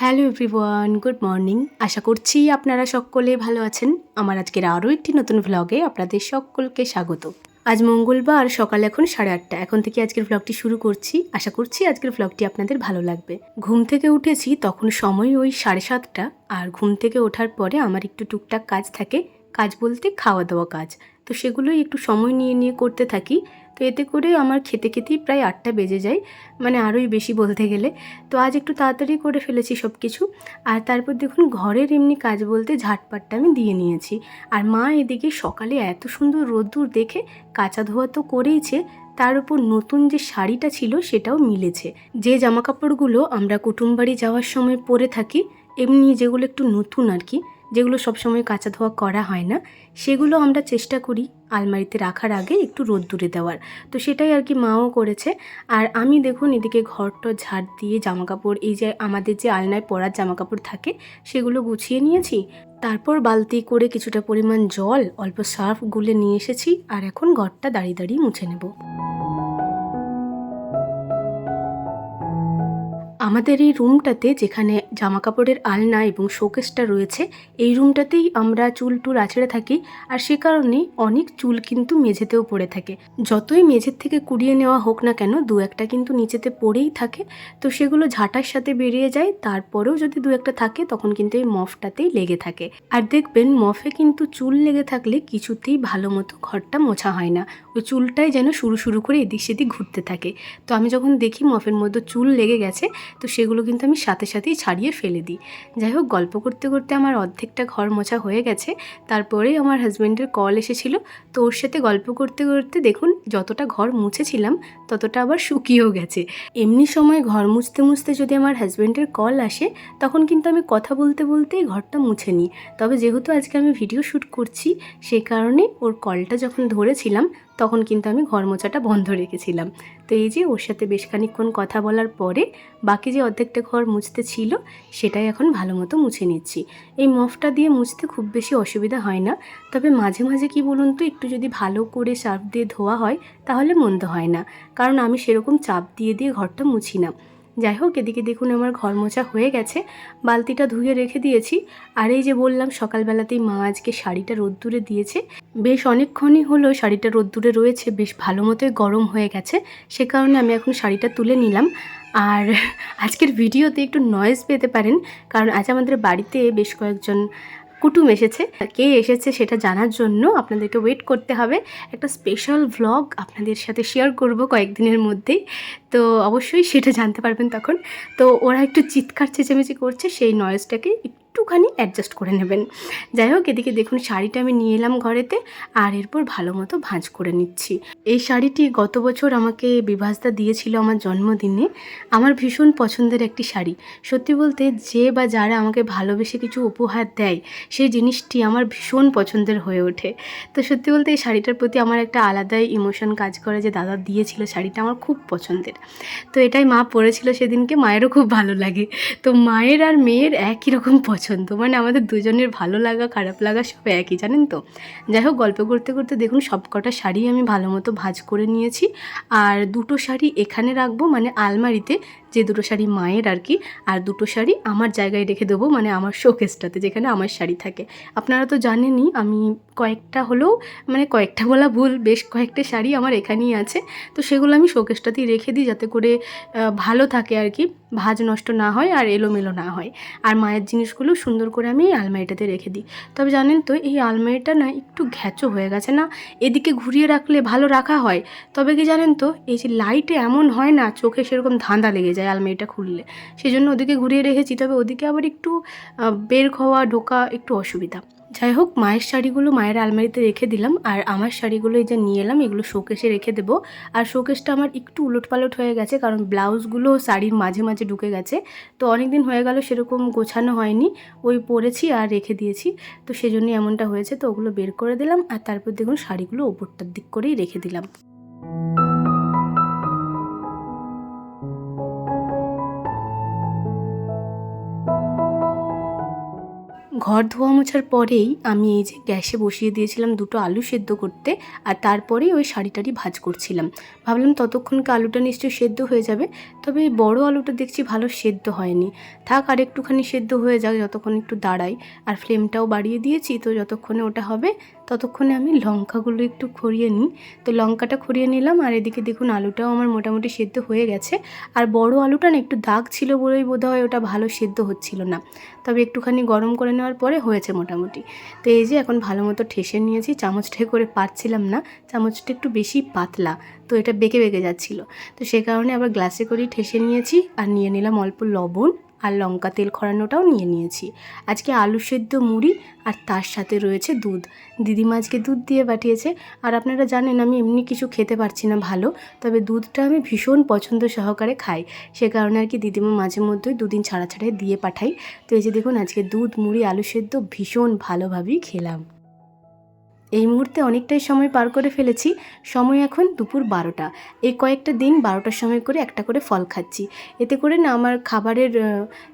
Hello everyone, good morning. আশা করছি আপনারা সকলে ভালো আছেন। আমার আজকের আরও একটি নতুন ভ্লগে আপনাদের সকলকে স্বাগত। আজ মঙ্গলবার, সকাল এখন সাড়ে আটটা। এখন থেকে আজকের ভ্লগটি শুরু করছি। আশা করছি আজকের ভ্লগটি আপনাদের ভালো লাগবে। ঘুম থেকে উঠেছি তখন সময় ওই সাড়ে সাতটা। আর ঘুম থেকে ওঠার পরে আমার একটু টুকটাক কাজ থাকে। কাজ বলতে খাওয়া দাওয়া কাজ। তো সেগুলোই একটু সময় নিয়ে নিয়ে করতে থাকি। তো এতে করে আমার খেতে খেতেই প্রায় আটটা বেজে যায় মানে আরোই বেশি বলতে গেলে। তো আজ একটু তাড়াতাড়ি করে ফেলেছি সব কিছু আর তারপর দেখুন, ঘরের এমনি কাজ বলতে ঝাটপাটটা আমি দিয়ে নিয়েছি। আর মা এদিকে সকালে এত সুন্দর রোদ্দুর দেখে, কাঁচা ধোয়া তো করেইছে, তার উপর নতুন যে শাড়িটা ছিল সেটাও মিলেছে। যে জামা কাপড়গুলো আমরা কুটুমবাড়ি যাওয়ার সময় পরে থাকি, এমনি যেগুলো একটু নতুন আর কি যেগুলো সবসময় কাঁচা ধোয়া করা হয় না, সেগুলো আমরা চেষ্টা করি আলমারিতে রাখার আগে একটু রোদ্দুরে দেওয়ার। তো সেটাই আর কি মাও করেছে। আর আমি দেখুন এদিকে ঘরটা ঝাড় দিয়ে জামা কাপড় এই যে আমাদের যে আলনায় পরার জামা কাপড় থাকে, সেগুলো গুছিয়ে নিয়েছি। তারপর বালতি করে কিছুটা পরিমাণ জল, অল্প সার্ফ গুলে নিয়ে এসেছি, আর এখন ঘরটা দাঁড়িয়ে দাঁড়িয়ে মুছে নেব। আমাদের এই রুমটাতে যেখানে জামা কাপড়ের আলনা এবং শোকেসটা রয়েছে, এই রুমটাতেই আমরা চুল টুল আছড়ে থাকি আর সে কারণে অনেক চুল কিন্তু মেঝেতেও পড়ে থাকে। যতই মেঝের থেকে কুড়িয়ে নেওয়া হোক না কেন, দু একটা কিন্তু নিচেতে পড়েই থাকে। তো সেগুলো ঝাঁটার সাথে বেরিয়ে যায়, তারপরেও যদি দু একটা থাকে, তখন কিন্তু এই মফটাতেই লেগে থাকে। আর দেখবেন, মফে কিন্তু চুল লেগে থাকলে কিছুতেই ভালো মতো ঘরটা মোছা হয় না। ওই চুলটাই যেন শুরু শুরু করে এদিক সেদিক ঘুরতে থাকে। তো আমি যখন দেখি মফের মধ্যে চুল লেগে গেছে তো সেগুলো কিন্তু আমি সাথে সাথেই ছাড়িয়ে ফেলে দিই। যাই হোক, গল্প করতে করতে আমার অর্ধেকটা ঘর মোছা হয়ে গেছে। তারপরেই আমার হাজব্যান্ডের কল এসেছিল। তো ওর সাথে গল্প করতে করতে দেখুন, যতটা ঘর মুছেছিলাম, ততটা আবার শুকিয়েও গেছে। এমনি সময় ঘর মুছতে মুছতে যদি আমার হাজব্যান্ডের কল আসে, তখন কিন্তু আমি কথা বলতে বলতেই ঘরটা মুছে নিই। তবে যেহেতু আজকে আমি ভিডিও শ্যুট করছি সেই কারণে ওর কলটা যখন ধরেছিলাম তখন কিন্তু আমি ঘর মোছাটা বন্ধ রেখেছিলাম। তো এই যে ওর সাথে বেশ খানিক্ষণ কথা বলার পরে বাকি যে অর্ধেকটা ঘর মুছতে ছিল, সেটাই এখন ভালো মতো মুছে নিচ্ছি। এই মফটা দিয়ে মুছতে খুব বেশি অসুবিধা হয় না। তবে মাঝে মাঝে কি বলুন তো, একটু যদি ভালো করে সার্ফ দিয়ে ধোয়া হয়, তাহলে মন্দ হয় না। কারণ আমি সেরকম চাপ দিয়ে দিয়ে ঘরটা মুছি না। যাই হোক এদিকে দেখুন আমার ঘর মোছা হয়ে গেছে। বালতিটা ধুয়ে রেখে দিয়েছি। আর এই যে বললাম, সকালবেলাতেই মা আজকে শাড়িটা রোদ্দুরে দিয়েছে। বেশ অনেকক্ষণই হলো শাড়িটা রোদ্দুরে রয়েছে, বেশ ভালো মতোই গরম হয়ে গেছে। সে কারণে আমি এখন শাড়িটা তুলে নিলাম। আর আজকের ভিডিওতে একটু নয়েজ পেতে পারেন, কারণ আজ আমাদের বাড়িতে বেশ কয়েকজন কুটুম এসেছে। কে এসেছে সেটা জানার জন্য আপনাদেরকে ওয়েট করতে হবে। একটা স্পেশাল ভ্লগ আপনাদের সাথে শেয়ার করব কয়েকদিনের মধ্যেই। তো অবশ্যই সেটা জানতে পারবেন তখন। তো ওরা একটু চিৎকার চেঁচেমেচি করছে, সেই নয়েজটাকে একটুখানি অ্যাডজাস্ট করে নেবেন। যাই হোক, এদিকে দেখুন, শাড়িটা আমি নিয়ে এলাম ঘরেতে আর এরপর ভালো মতো ভাঁজ করে নিচ্ছি। এই শাড়িটি গত বছর আমাকে বিভাসদা দিয়েছিল আমার জন্মদিনে। আমার ভীষণ পছন্দের একটি শাড়ি। সত্যি বলতে, যে বা যারা আমাকে ভালোবেসে কিছু উপহার দেয়, সেই জিনিসটি আমার ভীষণ পছন্দের হয়ে ওঠে। তো সত্যি বলতে, এই শাড়িটার প্রতি আমার একটা আলাদাই ইমোশন কাজ করে যে, দাদা দিয়েছিল শাড়িটা আমার খুব পছন্দের। তো এটাই মা পরেছিল সেদিনকে, মায়েরও খুব ভালো লাগে। তো মায়ের আর মেয়ের একই রকম পছন্দ। মানে আমাদের দুজনের ভালো লাগা, খারাপ লাগা সব একই, জানেন তো? যাই হোক, গল্প করতে করতে দেখুন সব কটা শাড়ি আমি ভালো মতো ভাজ করে নিয়েছি। আর দুটো শাড়ি এখানে রাখব মানে আলমারিতে। যে দুটো শাড়ি মায়ের আর কি, আর দুটো শাড়ি আমার জায়গায় রেখে দেবো মানে আমার শোকেসটাতে যেখানে আমার শাড়ি থাকে। আপনারা তো জানেনই, আমি কয়েকটা হলেও মানে কয়েকটা বলা ভুল, বেশ কয়েকটা শাড়ি আমার এখানেই আছে। তো সেগুলো আমি শোকেসটাতেই রেখে দিই, যাতে করে ভালো থাকে আর কি, ভাজ নষ্ট না হয় আর এলোমেলো না হয়। আর মায়ের জিনিসগুলো সুন্দর করে আমি এই আলমারিটাতে রেখে দিই। তবে জানেন তো, এই আলমারিটা না একটু ঘ্যাচো হয়ে গেছে না, এদিকে ঘুরিয়ে রাখলে ভালো রাখা হয়। তবে কি জানেন তো, এই যে লাইটে এমন হয় না, চোখে সেরকম ধাঁধা লেগে যায়। আলমারিটা খুললে। সেই জন্য ওদিকে ঘুরিয়ে রেখেছি। তবে ওদিকে আবার একটু বের হওয়া, ঢোকা একটু অসুবিধা। যাই হোক, মায়ের শাড়িগুলো মায়ের আলমারিতে রেখে দিলাম। আর আমার শাড়িগুলো এই যে নিয়ে এলাম, এগুলো শোকেসে রেখে দেবো। আর শোকেসটা আমার একটু উলটপালট হয়ে গেছে, কারণ ব্লাউজগুলো শাড়ির মাঝে মাঝে ঢুকে গেছে। তো অনেক দিন হয়ে গেল, সেরকম গোছানো হয়নি। ওই পরেছি আর রেখে দিয়েছি। তো সেজন্যই এমনটা হয়েছে। তো ওগুলো বের করে দিলাম। আর তারপর দেখুন, শাড়িগুলো ওপরটার দিক করেই রেখে দিলাম। ঘর ধোয়া মোছার পরেই আমি এই যে গ্যাসে বসিয়ে দিয়েছিলাম দুটো আলু সেদ্ধ করতে আর তারপরেই ওই শাড়িটারি ভাজ করছিলাম। ভাবলাম ততক্ষণকে আলুটা নিশ্চয়ই সেদ্ধ হয়ে যাবে। তবে এই বড় আলুটা দেখছি ভালো সেদ্ধ হয়নি। থাক, আর একটুখানি সেদ্ধ হয়ে যাক, যতক্ষণ একটু দাঁড়াই। আর ফ্লেমটাও বাড়িয়ে দিয়েছি, তো যতক্ষণে ওটা হবে, ততক্ষণে আমি লঙ্কাগুলো একটু খড়িয়ে নিই। তো লঙ্কাটা খড়িয়ে নিলাম, আর এদিকে দেখুন আলুটাও আমার মোটামুটি সেদ্ধ হয়ে গেছে। আর বড় আলুটা না একটু দাগ ছিল বলেই বোধ হয় ওটা ভালো সেদ্ধ হচ্ছিল না। তবে একটুখানি গরম করে নেওয়ার পরে হয়েছে মোটামুটি। তো এই যে এখন ভালো মতো ঠেসে নিয়েছি চামচটায় করে পারছিলাম না। চামচটা একটু বেশি পাতলা। তো এটা বেঁকে বেঁকে যাচ্ছিল। তো সে কারণে আবার গ্লাসে করেই ঠেসে নিয়েছি আর নিয়ে নিলাম অল্প লবণ আর লঙ্কা তেল খরানোটাও নিয়ে নিয়েছি। আজকে আলু সেদ্ধ মুড়ি আর তার সাথে রয়েছে দুধ। দিদিমা আজকে দুধ দিয়ে পাঠিয়েছে। আর আপনারা জানেন আমি এমনি কিছু খেতে পারছি না ভালো, তবে দুধটা আমি ভীষণ পছন্দ সহকারে খাই। সে কারণে আর কি দিদিমা মাঝে মধ্যেই দুদিন ছাড়া ছাড়াই দিয়ে পাঠাই। তো এই যে দেখুন, আজকে দুধ, মুড়ি, আলু সেদ্ধ ভীষণ ভালোভাবেই খেলাম। এই মুহূর্তে অনেকটাই সময় পার করে ফেলেছি। সময় এখন দুপুর বারোটা। এই কয়েকটা দিন বারোটার সময় করে একটা করে ফল খাচ্ছি। এতে করে না আমার খাবারের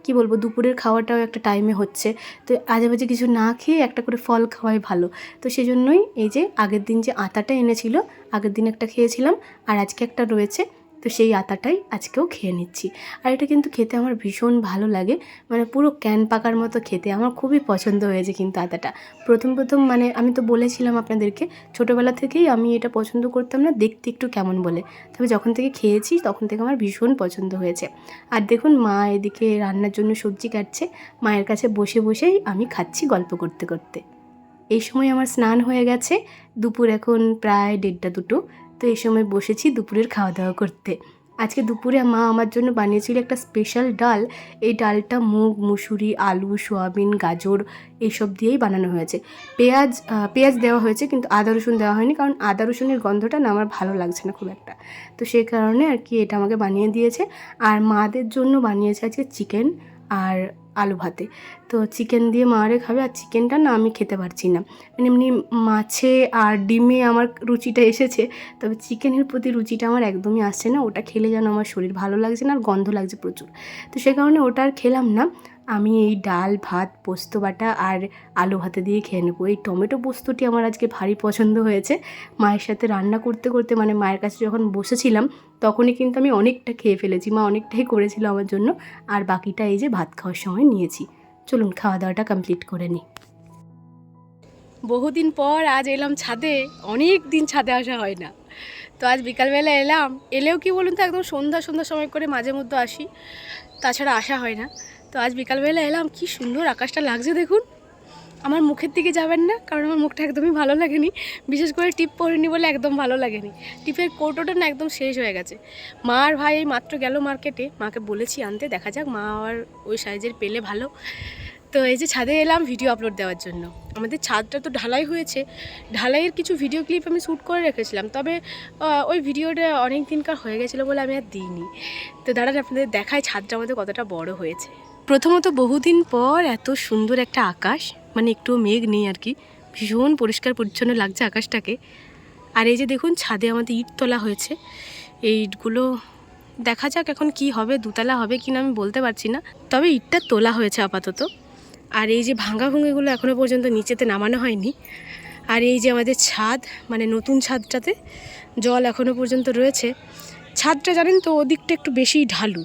কি বলব, দুপুরের খাওয়াটাও একটা টাইমে হচ্ছে। তো আজে বাজে কিছু না খেয়ে একটা করে ফল খাওয়াই ভালো। তো সেজন্যই এই যে আগের দিন যে আতাটা এনেছিল, আগের দিন একটা খেয়েছিলাম। আর আজকে একটা রয়েছে তো সেই আতাটাই আজকেও খেয়ে নিচ্ছি। আর এটা কিন্তু খেতে আমার ভীষণ ভালো লাগে। মানে পুরো ক্যান পাকার মতো খেতে। আমার খুবই পছন্দ হয়েছে কিন্তু আতাটা। প্রথম প্রথম মানে আমি তো বলেছিলাম আপনাদেরকে, ছোটোবেলা থেকেই আমি এটা পছন্দ করতাম না, দেখতে একটু কেমন বলে। তবে যখন থেকে খেয়েছি, তখন থেকে আমার ভীষণ পছন্দ হয়েছে। আর দেখুন, মা এদিকে রান্নার জন্য সবজি কাটছে। মায়ের কাছে বসে বসেই আমি খাচ্ছি গল্প করতে করতে। এই সময় আমার স্নান হয়ে গেছে। দুপুর এখন প্রায় দেড়টা দুটো। তো এই সময় বসেছি দুপুরের খাওয়া দাওয়া করতে। আজকে দুপুরে মা আমার জন্য বানিয়েছিল একটা স্পেশাল ডাল। এই ডালটা মুগ, মুসুরি, আলু, সোয়াবিন, গাজর এইসব দিয়েই বানানো হয়েছে। পেঁয়াজ পেঁয়াজ দেওয়া হয়েছে কিন্তু আদা রসুন দেওয়া হয়নি কারণ আদা রসুনের গন্ধটা না আমার ভালো লাগছে না খুব একটা। তো সেই কারণে আর কি এটা আমাকে বানিয়ে দিয়েছে। আর মাদের জন্য বানিয়েছে আজকে চিকেন আর আলু ভাতে। তো চিকেন দিয়ে মারে খাবে আর চিকেনটা না আমি খেতে পারছি না। মানে এমনি মাছে আর ডিমে আমার রুচিটা এসেছে, তবে চিকেনের প্রতি রুচিটা আমার একদমই আসছে না। ওটা খেলে যেন আমার শরীর ভালো লাগছে না আর গন্ধ লাগছে প্রচুর। তো সে কারণে ওটা আর খেলাম না। আমি এই ডাল, ভাত, পোস্ত, বাটা আর আলু ভাতে দিয়ে খেয়ে নেব। এই টমেটো পোস্তটি আমার আজকে ভারী পছন্দ হয়েছে। মায়ের সাথে রান্না করতে করতে মানে মায়ের কাছে যখন বসেছিলাম তখনই কিন্তু আমি অনেকটা খেয়ে ফেলেছি। মা অনেকটাই করেছিল আমার জন্য। আর বাকিটা এই যে ভাত খাওয়ার সময় নিয়েছি। চলুন খাওয়া দাওয়াটা কমপ্লিট করে নিই। বহুদিন পর আজ এলাম ছাদে। অনেক দিন ছাদে আসা হয় না। তো আজ বিকালবেলা এলাম। এলেও কি বলুন তো, একদম সন্ধ্যা সন্ধ্যা সময় করে মাঝে মধ্যে আসি। তাছাড়া আসা হয় না। তো আজ বিকালবেলা এলাম। কি সুন্দর আকাশটা লাগছে দেখুন। আমার মুখের দিকে যাবেন না, কারণ আমার মুখটা একদমই ভালো লাগেনি। বিশেষ করে টিপ পরিনি বলে একদম ভালো লাগেনি। টিপের কৌটোটা না একদম শেষ হয়ে গেছে। মা আর ভাই এই মাত্র গেল মার্কেটে মাকে বলেছি, আনতে, দেখা যাক, মা আর ওই সাইজের পেলে ভালো। তো এই যে ছাদে এলাম ভিডিও আপলোড দেওয়ার জন্য। আমাদের ছাদটা তো ঢালাই হয়েছে। ঢালাইয়ের কিছু ভিডিও ক্লিপ আমি শ্যুট করে রেখেছিলাম। তবে ওই ভিডিওটা অনেক দিনকার হয়ে গেছিল বলে আমি আর দিইনি। তো দাঁড়ান, আপনাদের দেখায় ছাদটা আমাদের কতটা বড় হয়েছে। প্রথমত বহুদিন পর এত সুন্দর একটা আকাশ। মানে একটু মেঘ নেই আর কি। ভীষণ পরিষ্কার, পরিচ্ছন্ন লাগছে আকাশটাকে। আর এই যে দেখুন, ছাদে আমাদের ইট তোলা হয়েছে। এই ইটগুলো দেখা যাক এখন কি হবে, দুতলা হবে কি না আমি বলতে পারছি না। তবে ইটটা তোলা হয়েছে আপাতত। আর এই যে ভাঙা ভুঙেগুলো এখনও পর্যন্ত নিচেতে নামানো হয়নি। আর এই যে আমাদের ছাদ মানে নতুন ছাদটাতে জল এখনও পর্যন্ত রয়েছে। ছাদটা জানেন তো, ওদিকটা একটু বেশি ঢালু।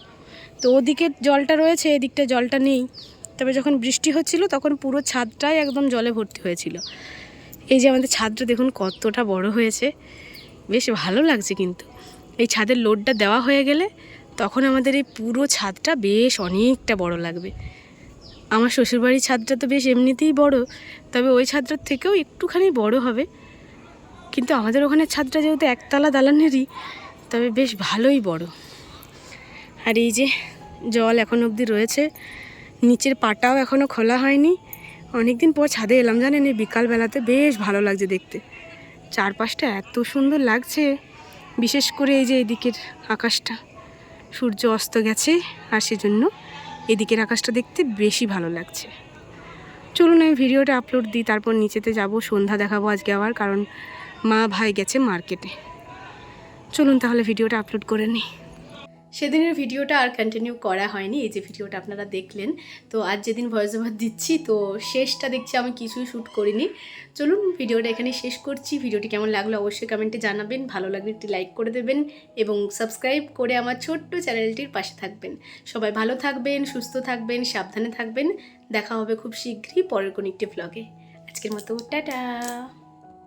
তো ওদিকে জলটা রয়েছে, এদিকটা জলটা নেই। তবে যখন বৃষ্টি হচ্ছিল, তখন পুরো ছাদটাই একদম জলে ভর্তি হয়েছিল। এই যে আমাদের ছাদটা দেখুন কতটা বড় হয়েছে। বেশ ভালো লাগছে কিন্তু। এই ছাদের লোডটা দেওয়া হয়ে গেলে তখন আমাদের এই পুরো ছাদটা বেশ অনেকটা বড় লাগবে। আমার শ্বশুরবাড়ির ছাদটা তো বেশ এমনিতেই বড়, তবে ওই ছাদটার থেকেও একটুখানি বড় হবে। কিন্তু আমাদের ওখানে ছাদটা যেহেতু একতলা দালানেরই, তবে বেশ ভালোই বড়। আর এই যে জল এখন অবধি রয়েছে নিচের পাটাও এখনও খোলা হয়নি। অনেক দিন পর ছাদে এলাম জানেন, এই বিকালবেলাতে বেশ ভালো লাগছে দেখতে। চারপাশটা এত সুন্দর লাগছে, বিশেষ করে এই যে এদিকের আকাশটা। সূর্য অস্ত গেছে, আর সেজন্য এদিকের আকাশটা দেখতে বেশি ভালো লাগছে। চলুন আমি ভিডিওটা আপলোড দিই, তারপর নিচেতে যাব, সন্ধ্যা দেখাবো আজকে আবার, কারণ মা ভাই গেছে মার্কেটে। চলুন তাহলে ভিডিওটা আপলোড করে নিই। সেদিনের ভিডিওটা আর কন্টিনিউ করা হয়নি, এই যে ভিডিওটা আপনারা দেখলেন। তো আজ যেদিন ভয়েস ওভার দিচ্ছি, তো শেষটা দেখছি আমি কিছুই শ্যুট করিনি। চলুন ভিডিওটা এখানে শেষ করছি। ভিডিওটি কেমন লাগল অবশ্যই কমেন্টে জানাবেন। ভালো লাগলে একটি লাইক করে দেবেন এবং সাবস্ক্রাইব করে আমার ছোট্ট চ্যানেলটির পাশে থাকবেন। সবাই ভালো থাকবেন, সুস্থ থাকবেন, সাবধানে থাকবেন। দেখা হবে খুব শীঘ্রই পরের কোনো একটি ব্লগে আজকের মতো, টাটা!